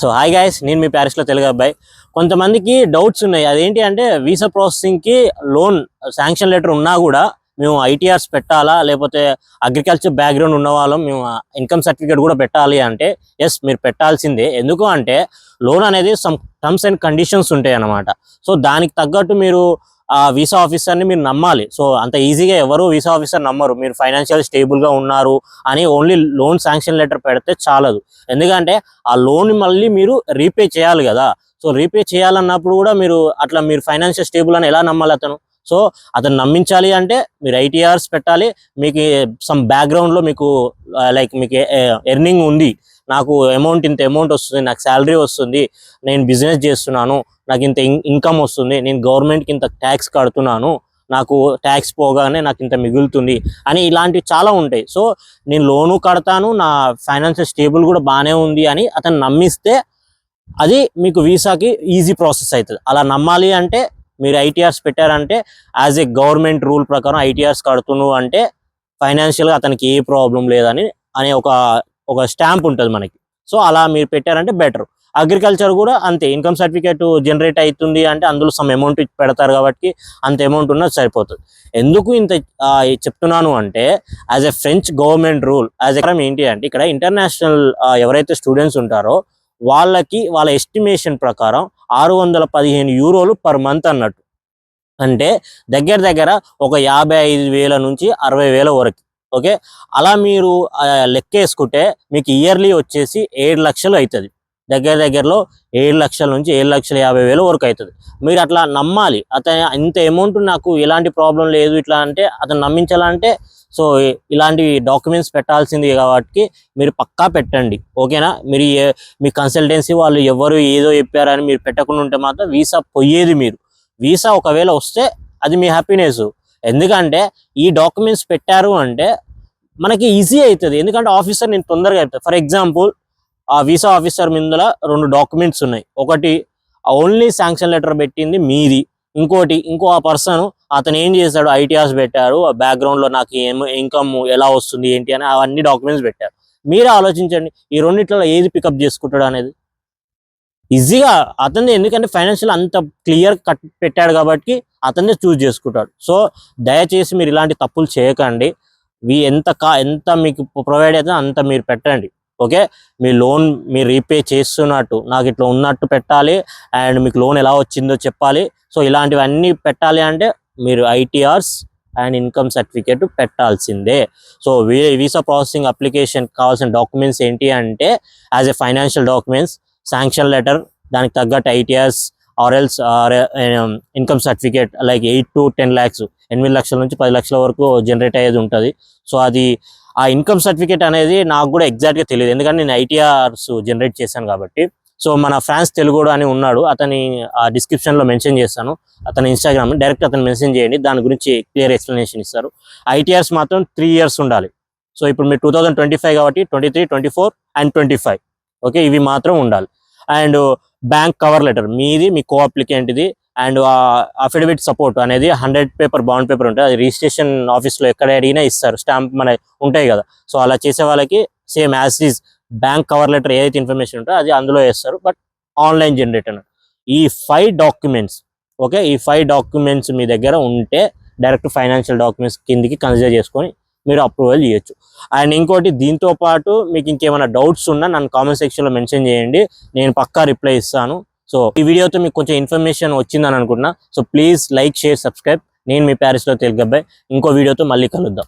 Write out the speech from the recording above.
So hi guys నేను మీ ప్యారిస్లో తెలుగు అబ్బాయి. కొంతమందికి డౌట్స్ ఉన్నాయి. అదేంటి అంటే వీసా ప్రాసెసింగ్కి లోన్ శాంక్షన్ లెటర్ ఉన్నా కూడా మేము ఐటీఆర్స్ పెట్టాలా? లేకపోతే అగ్రికల్చర్ బ్యాక్గ్రౌండ్ ఉన్న వాళ్ళం మేము ఇన్కమ్ సర్టిఫికేట్ కూడా పెట్టాలి అంటే ఎస్ మీరు పెట్టాల్సిందే. ఎందుకు అంటే లోన్ అనేది సమ్ టర్మ్స్ అండ్ కండిషన్స్ ఉంటాయి అన్నమాట సో దానికి తగ్గట్టు మీరు ఆ వీసా ఆఫీసర్ని మీరు నమ్మాలి. సో అంత ఈజీగా ఎవరు వీసా ఆఫీసర్ నమ్మరు. మీరు ఫైనాన్షియల్ స్టేబుల్గా ఉన్నారు అని ఓన్లీ లోన్ శాంక్షన్ లెటర్ పెడితే చాలదు. ఎందుకంటే ఆ లోన్ మళ్ళీ మీరు రీపే చేయాలి కదా. సో రీపే చేయాలన్నప్పుడు కూడా మీరు అట్లా మీరు ఫైనాన్షియల్ స్టేబుల్ అని ఎలా నమ్మాలి అతను? సో అతను నమ్మించాలి అంటే మీరు ఐటీఆర్స్ పెట్టాలి. మీకు సమ్ బ్యాక్గ్రౌండ్లో మీకు లైక్ మీకు ఎర్నింగ్ ఉంది. నాకు అమౌంట్ ఇంత అమౌంట్ వస్తుంది నాకు శాలరీ వస్తుంది. నేను బిజినెస్ చేస్తున్నాను. నాకు ఇంత ఇన్కమ్ వస్తుంది నేను గవర్నమెంట్కి ఇంత ట్యాక్స్ కడుతున్నాను నాకు ట్యాక్స్ పోగానే నాకు ఇంత మిగులుతుంది అని ఇలాంటివి చాలా ఉంటాయి. సో నేను లోను కడతాను నా ఫైనాన్షియల్ స్టేబుల్ కూడా బాగానే ఉంది అని అతను నమ్మిస్తే అది మీకు వీసాకి ఈజీ ప్రాసెస్ అవుతుంది. అలా నమ్మాలి అంటే మీరు ఐటీఆర్స్ పెట్టారంటే యాజ్ ఏ గవర్నమెంట్ రూల్ ప్రకారం ఐటీఆర్స్ కడుతున్నావు అంటే ఫైనాన్షియల్గా అతనికి ఏ ప్రాబ్లం లేదని అనే ఒక ఒక స్టాంప్ ఉంటుంది మనకి. సో అలా మీరు పెట్టారంటే బెటర్. అగ్రికల్చర్ కూడా అంతే ఇన్కమ్ సర్టిఫికేట్ జనరేట్ అవుతుంది అంటే అందులో సమ్ అమౌంట్ పెడతారు కాబట్టి అంత అమౌంట్ ఉన్నది సరిపోతుంది. ఎందుకు ఇంత చెప్తున్నాను అంటే as a French government rule as ఎక్కడ ఏంటి అంటే ఇక్కడ ఇంటర్నేషనల్ ఎవరైతే స్టూడెంట్స్ ఉంటారో వాళ్ళకి వాళ్ళ ఎస్టిమేషన్ ప్రకారం ఆరు వందల పదిహేను యూరోలు పర్ మంత్ అన్నట్టు. అంటే దగ్గర దగ్గర ఒక యాభై ఐదు వేల నుంచి అరవై వేల వరకు. ఓకే? అలా మీరు లెక్కేసుకుంటే మీకు ఇయర్లీ వచ్చేసి ఏడు లక్షలు అవుతుంది దగ్గర దగ్గరలో ఏడు లక్షల నుంచి ఏడు లక్షల యాభై వేల వరకు అవుతుంది మీరు అట్లా నమ్మాలి. అతను ఇంత అమౌంట్ నాకు ఎలాంటి ప్రాబ్లం లేదు ఇట్లా అంటే అతను నమ్మించాలంటే సో ఇలాంటి డాక్యుమెంట్స్ పెట్టాల్సింది కాబట్టి మీరు పక్కా పెట్టండి. ఓకేనా? మీరు మీ కన్సల్టెన్సీ వాళ్ళు ఎవరు ఏదో చెప్పారని మీరు పెట్టకుండా ఉంటే మాత్రం వీసా పోయేది మీరు. వీసా ఒకవేళ వస్తే అది మీ హ్యాపీనెస్. ఎందుకంటే ఈ డాక్యుమెంట్స్ పెట్టారు అంటే మనకి ఈజీ అవుతుంది ఎందుకంటే ఆఫీసర్ నేను తొందరగా చెప్తాను ఫర్ ఎగ్జాంపుల్ ఆ వీసా ఆఫీసర్ మీద రెండు డాక్యుమెంట్స్ ఉన్నాయి. ఒకటి ఓన్లీ శాంక్షన్ లెటర్ పెట్టింది మీది. ఇంకోటి ఇంకో ఆ పర్సన్ అతను ఏం చేశాడు? ఐటీఆర్స్ పెట్టారు. ఆ బ్యాక్గ్రౌండ్లో నాకు ఏం ఇన్కమ్ ఎలా వస్తుంది ఏంటి అని అవన్నీ డాక్యుమెంట్స్ పెట్టారు. మీరే ఆలోచించండి. ఈ రెండిట్లో ఏది పికప్ చేసుకుంటాడు అనేది? ఈజీగా అతన్ని ఎందుకంటే ఫైనాన్షియల్ అంత క్లియర్ కట్ పెట్టాడు కాబట్టి అతన్నే చూస్ చేసుకుంటాడు. సో దయచేసి మీరు ఇలాంటి తప్పులు చేయకండి. వీ ఎంత కా ఎంత మీకు ప్రొవైడ్ అయితే అంత మీరు పెట్టండి. ఓకే? మీ లోన్ మీరు రీపే చేస్తున్నట్టు నాకు ఇట్లా ఉన్నట్టు పెట్టాలి. అండ్ మీకు లోన్ ఎలా వచ్చిందో చెప్పాలి. సో ఇలాంటివన్నీ పెట్టాలి అంటే మీరు ఐటీఆర్స్ అండ్ ఇన్కమ్ సర్టిఫికేట్ పెట్టాల్సిందే. సో వీసా ప్రాసెసింగ్ అప్లికేషన్ కావాల్సిన డాక్యుమెంట్స్ ఏంటి అంటే as a financial documents sanction letter దానికి తగ్గట్టు ITRs or else or income certificate like eight to ten lakhs ఎనిమిది లక్షల నుంచి పది లక్షల వరకు జనరేట్ అయ్యేది ఉంటుంది. సో అది ఆ ఇన్కమ్ సర్టిఫికేట్ అనేది నాకు కూడా ఎగ్జాక్ట్గా తెలియదు ఎందుకంటే నేను ఐటీఆర్స్ జనరేట్ చేశాను కాబట్టి. సో మన ఫ్రాన్స్ తెలుగుడు అని ఉన్నాడు. అతని ఆ డిస్క్రిప్షన్లో మెన్షన్ చేస్తాను. అతని ఇన్స్టాగ్రామ్ డైరెక్ట్ అతను మెన్షన్ చేయండి. దాని గురించి క్లియర్ ఎక్స్ప్లెనేషన్ ఇస్తారు. ఐటీఆర్స్ మాత్రం త్రీ ఇయర్స్ ఉండాలి. సో ఇప్పుడు మీరు టూ థౌసండ్ ట్వంటీ ఫైవ్ కాబట్టి twenty three twenty four and twenty five okay ఇవి మాత్రం ఉండాలి. అండ్ బ్యాంక్ కవర్ లెటర్ మీది మీ కో అప్లికెంట్ది అండ్ అఫిడవిట్ సపోర్ట్ అనేది హండ్రెడ్ పేపర్ బాండ్ పేపర్ ఉంటుంది అది రిజిస్ట్రేషన్ ఆఫీస్లో ఎక్కడ అడిగినా ఇస్తారు. స్టాంప్ మన ఉంటాయి కదా. సో అలా చేసే వాళ్ళకి same as is bank cover letter ఏదైతే ఇన్ఫర్మేషన్ ఉంటుందో అది అందులో వేస్తారు. బట్ ఆన్లైన్ జనరేట్ అన్నట్టు. ఈ ఫైవ్ డాక్యుమెంట్స్ ఓకే? ఈ ఫైవ్ డాక్యుమెంట్స్ మీ దగ్గర ఉంటే డైరెక్ట్ ఫైనాన్షియల్ డాక్యుమెంట్స్ కిందికి కన్సిడర్ చేసుకొని మీరు అప్రూవల్ చేయొచ్చు. అండ్ ఇంకోటి దీంతో పాటు మీకు ఇంకేమైనా డౌట్స్ ఉన్నా నన్ను కామెంట్ సెక్షన్లో మెన్షన్ చేయండి. నేను పక్కా రిప్లై ఇస్తాను. సో ఈ వీడియోతో మీకు కొంచెం ఇన్ఫర్మేషన్ వచ్చిందని అనుకుంటున్నా. So please like share subscribe నేను మీ ప్యారిస్లో తెలుగు అబ్బాయి. ఇంకో వీడియోతో మళ్ళీ కలుద్దాం.